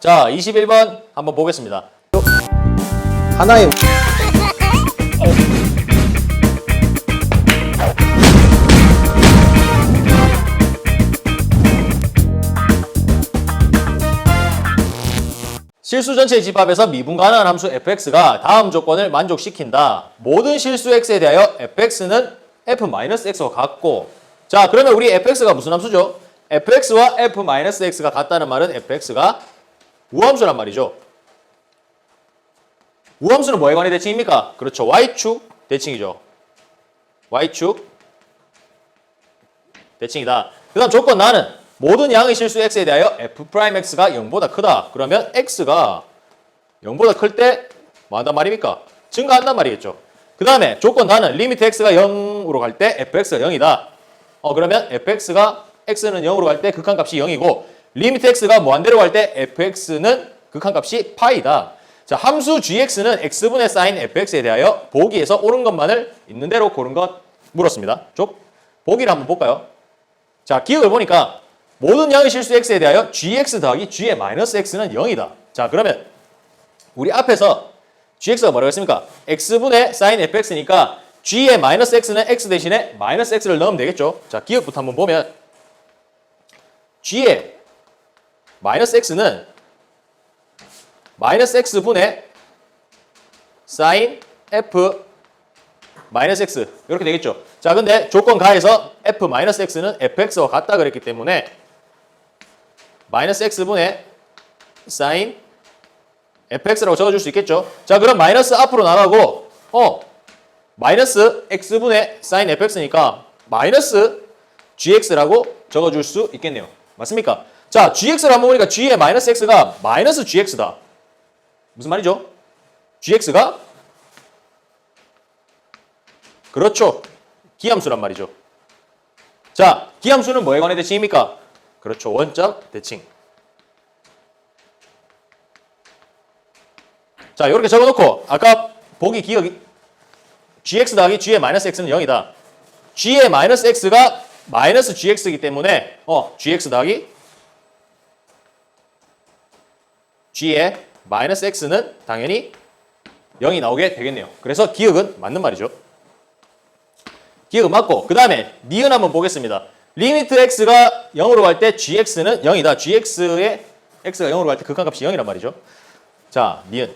자, 21번 한번 보겠습니다. 하나의 실수 전체 집합에서 미분 가능한 함수 fx가 다음 조건을 만족시킨다. 모든 실수 x에 대하여 fx는 f-x와 같고 자 그러면 우리 fx가 무슨 함수죠? fx와 f-x가 같다는 말은 fx가 우함수란 말이죠. 우함수는 뭐에 관한 대칭입니까? 그렇죠. y축 대칭이죠. y축 대칭이다. 그 다음 조건 나는 모든 양의 실수 x에 대하여 f'x가 0보다 크다. 그러면 x가 0보다 클 때 뭐 한단 말입니까? 증가한단 말이겠죠. 그 다음에 조건 나는 리미트 x가 0으로 갈 때 fx가 0이다. 어 그러면 fx가 x는 0으로 갈 때 극한값이 0이고 리미트 x가 무한대로 갈 때 fx는 극한값이 파이다. 자 함수 gx는 x분의 사인 fx에 대하여 보기에서 옳은 것만을 있는 대로 고른 것 물었습니다. 쭉 보기를 한번 볼까요? 자, 기억을 보니까 모든 양의 실수 x에 대하여 gx 더하기 g의 마이너스 x는 0이다. 자, 그러면 우리 앞에서 gx가 뭐라고 했습니까? x분의 sin fx니까 g의 마이너스 x는 x 대신에 마이너스 x를 넣으면 되겠죠? 자, 기억부터 한번 보면 g의 마이너스 x는 마이너스 x분의 sin f 마이너스 x 이렇게 되겠죠. 자, 근데 조건 가에서 f 마이너스 x는 fx와 같다 그랬기 때문에 마이너스 x분의 sin fx라고 적어줄 수 있겠죠. 자, 그럼 마이너스 앞으로 나가고 어 마이너스 x분의 sin fx니까 마이너스 gx라고 적어줄 수 있겠네요. 맞습니까? 자, gx를 한번 보니까 g의 마이너스 x가 마이너스 gx다. 무슨 말이죠? gx가 그렇죠. 기함수란 말이죠. 자, 기함수는 뭐에 관한 대칭입니까? 그렇죠. 원점 대칭. 자, 이렇게 적어놓고 아까 보기 기억이 gx 더하기 g의 마이너스 x는 0이다. g의 마이너스 x가 마이너스 gx이기 때문에 어 gx 더하기 g의 마이너스 x는 당연히 0이 나오게 되겠네요. 그래서 기억은 맞는 말이죠. 기억은 맞고 그 다음에 니은 한번 보겠습니다. 리미트 x가 0으로 갈 때 gx는 0이다. gx의 x가 0으로 갈 때 극한값이 0이란 말이죠. 자, 니은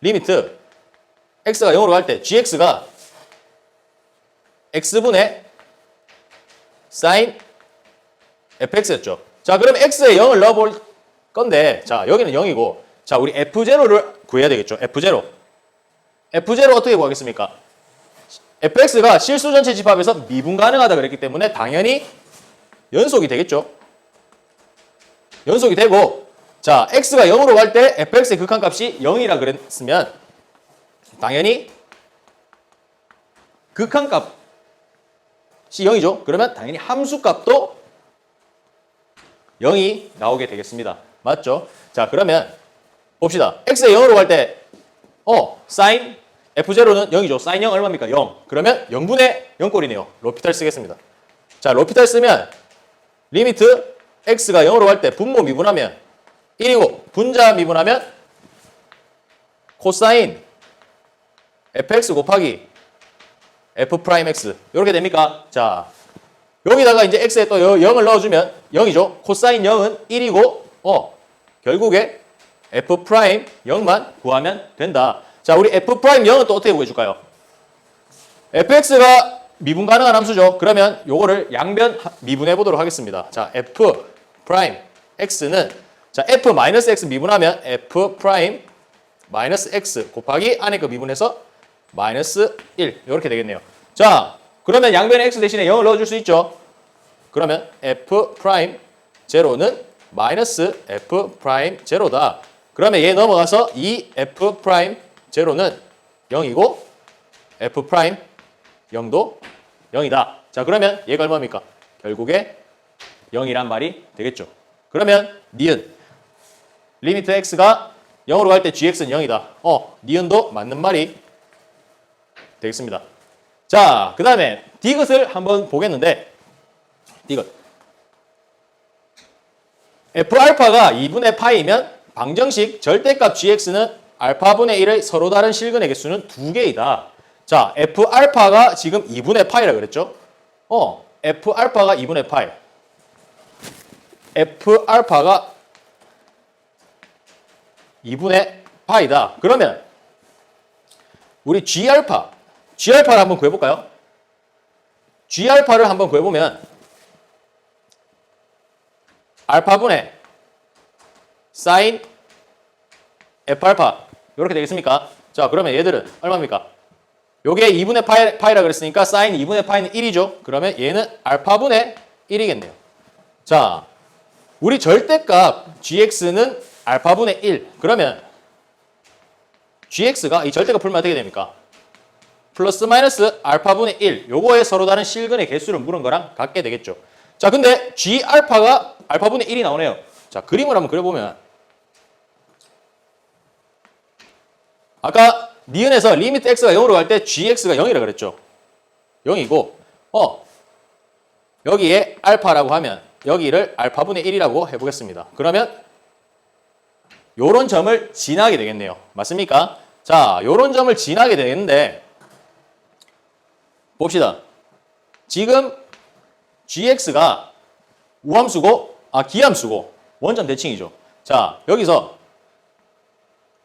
리미트 x가 0으로 갈 때 gx가 x분의 sin fx였죠. 자, 그럼 x에 0을 넣어볼 건데 자, 여기는 0이고 자, 우리 f0를 구해야 되겠죠. f0. F0 어떻게 구하겠습니까? fx가 실수 전체 집합에서 미분 가능하다 그랬기 때문에 당연히 연속이 되겠죠. 연속이 되고 자 x가 0으로 갈 때 fx의 극한값이 0이라 그랬으면 당연히 극한값이 0이죠. 그러면 당연히 함수값도 0이 나오게 되겠습니다. 맞죠? 자 그러면 봅시다. x가 0으로 갈 때 어, 사인 F0는 0이죠. 사인 0 얼마입니까? 0. 그러면 0분의 0꼴이네요. 로피탈 쓰겠습니다. 자, 로피탈 쓰면 리미트 x가 0으로 갈 때 분모 미분하면 1이고 분자 미분하면 코사인 fx 곱하기 f 프라임 x 이렇게 됩니까? 자, 여기다가 이제 x에 또 0을 넣어주면 0이죠. 코사인 0은 1이고 어, 결국에 f 프라임 0만 구하면 된다. 자, 우리 f 프라임 0은 또 어떻게 구해줄까요? fx가 미분 가능한 함수죠. 그러면 요거를 양변 하- 미분해 보도록 하겠습니다. 자, f 프라임 x는 자, f 마이너스 x 미분하면 f 프라임 마이너스 x 곱하기 안에 거 미분해서 마이너스 1 이렇게 되겠네요. 자, 그러면 양변에 x 대신에 0을 넣어줄 수 있죠. 그러면 f 프라임 제로는 마이너스 f 프라임 제로다. 그러면 얘 넘어가서 이 f 프라임 제로는 0이고 f 프라임 0도 0이다. 자 그러면 얘가 얼마입니까? 결국에 0이란 말이 되겠죠. 그러면 니은 리미트 x가 0으로 갈 때 gx는 0이다. 어, 니은도 맞는 말이 되겠습니다. 자, 그 다음에 디귿을 한번 보겠는데 디귿 F알파가 2분의 파이면 방정식 절대값 gx는 알파분의 1의 서로 다른 실근의 개수는 두 개이다. 자, F알파가 지금 2분의 파이라 그랬죠? 어, F알파가 2분의 파이. F알파가 2분의 파이다. 그러면 우리 G알파, G알파를 한번 구해볼까요? G알파를 한번 구해보면 알파분의 사인 F알파 이렇게 되겠습니까? 자 그러면 얘들은 얼마입니까? 요게 2분의 파이, 파이라 그랬으니까 사인 2분의 파이는 1이죠. 그러면 얘는 알파분의 1이겠네요. 자 우리 절대값 gx는 알파분의 1 그러면 gx가 이 절대값 풀면 어떻게 됩니까? 플러스 마이너스 알파분의 1 요거의 서로 다른 실근의 개수를 물은 거랑 같게 되겠죠. 자 근데 g 알파가 알파분의 1이 나오네요. 자 그림을 한번 그려보면 아까 니은에서 리미트 x가 0으로 갈 때 gx가 0이라 그랬죠. 0이고 어 여기에 알파라고 하면 여기를 알파분의 1이라고 해보겠습니다. 그러면 요런 점을 지나게 되겠네요. 맞습니까? 자, 요런 점을 지나게 되는데 봅시다. 지금 gx가 우함수고 아 기함수고 원점 대칭이죠. 자, 여기서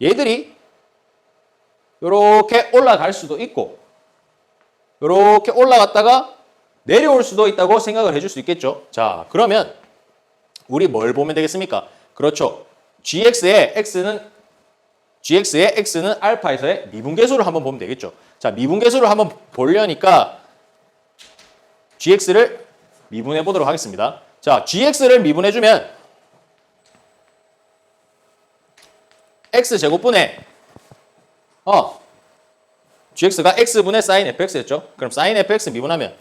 얘들이 요렇게 올라갈 수도 있고 요렇게 올라갔다가 내려올 수도 있다고 생각을 해줄 수 있겠죠. 자, 그러면 우리 뭘 보면 되겠습니까? 그렇죠. gx의 x는 gx의 x는 알파에서의 미분계수를 한번 보면 되겠죠. 자, 미분계수를 한번 보려니까 gx를 미분해 보도록 하겠습니다. 자, gx를 미분해 주면 x 제곱분의 어 gx가 x분의 sin fx였죠. 그럼 sin fx 미분하면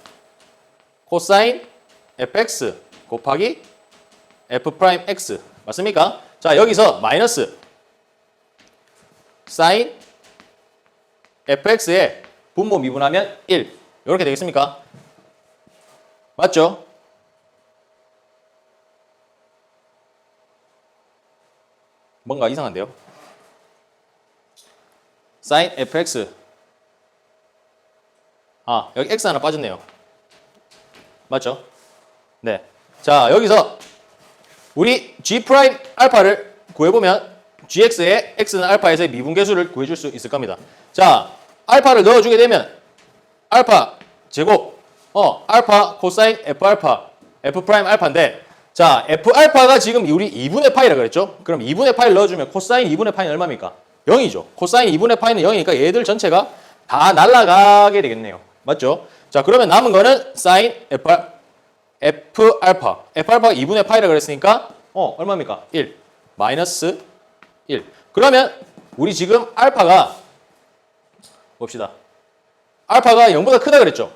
코사인 fx 곱하기 f 프라임 x 맞습니까? 자 여기서 마이너스 sin fx의 분모 미분하면 1 이렇게 되겠습니까? 맞죠? 뭔가 이상한데요? sin fx 아 여기 x 하나 빠졌네요. 맞죠? 네. 자, 여기서 우리 g 프라임 알파를 구해보면 gx의 x는 알파에서의 미분계수를 구해줄 수 있을 겁니다. 자, 알파를 넣어주게 되면 알파 제곱 어 알파 코사인 f 알파 f 프라임 알파인데 자 f 알파가 지금 우리 2분의 파이라 그랬죠? 그럼 2분의 파이를 넣어주면 코사인 2분의 파이는 얼마입니까? 0이죠. 코사인 2분의 파이는 0이니까 얘들 전체가 다 날아가게 되겠네요. 맞죠? 자 그러면 남은 거는 사인 f, 알- f 알파 f 알파가 2분의 파이라 그랬으니까 어 얼마입니까? 1 마이너스 1 그러면 우리 지금 알파가 봅시다 알파가 0보다 크다 그랬죠?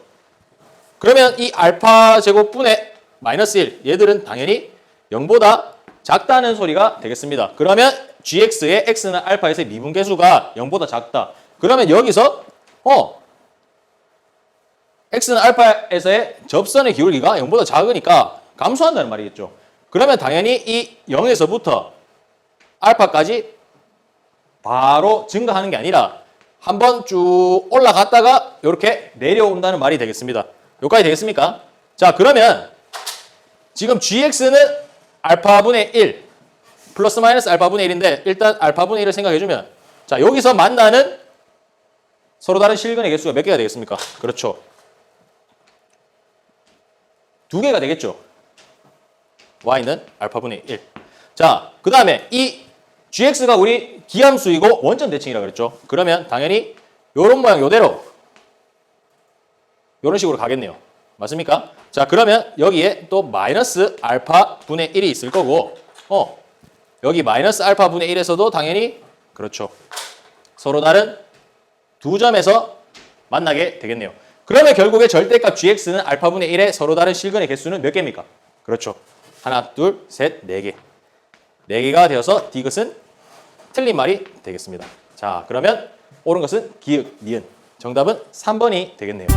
그러면 이 알파 제곱분의 마이너스 1 얘들은 당연히 0보다 작다는 소리가 되겠습니다. 그러면 gx의 x는 알파에서의 미분계수가 0보다 작다. 그러면 여기서 어 x는 알파에서의 접선의 기울기가 0보다 작으니까 감소한다는 말이겠죠. 그러면 당연히 이 0에서부터 알파까지 바로 증가하는 게 아니라 한번 쭉 올라갔다가 이렇게 내려온다는 말이 되겠습니다. 여기까지 되겠습니까? 자, 그러면 지금 gx는 알파분의 1 플러스 마이너스 알파분의 1인데 일단 알파분의 1을 생각해 주면 자, 여기서 만나는 서로 다른 실근의 개수가 몇 개가 되겠습니까? 그렇죠. 두 개가 되겠죠. y는 알파분의 1. 자, 그 다음에 이 gx가 우리 기함수이고 원점 대칭이라 그랬죠. 그러면 당연히 요런 모양 요대로 요런 식으로 가겠네요. 맞습니까? 자, 그러면 여기에 또 마이너스 알파 분의 1이 있을 거고 어, 여기 마이너스 알파 분의 1에서도 당연히 그렇죠. 서로 다른 두 점에서 만나게 되겠네요. 그러면 결국에 절대값 gx는 알파분의 1의 서로 다른 실근의 개수는 몇 개입니까? 그렇죠. 하나, 둘, 셋, 네 개. 네 개가 되어서 디귿은 틀린 말이 되겠습니다. 자, 그러면 옳은 것은 기역, 니은. 정답은 3번이 되겠네요.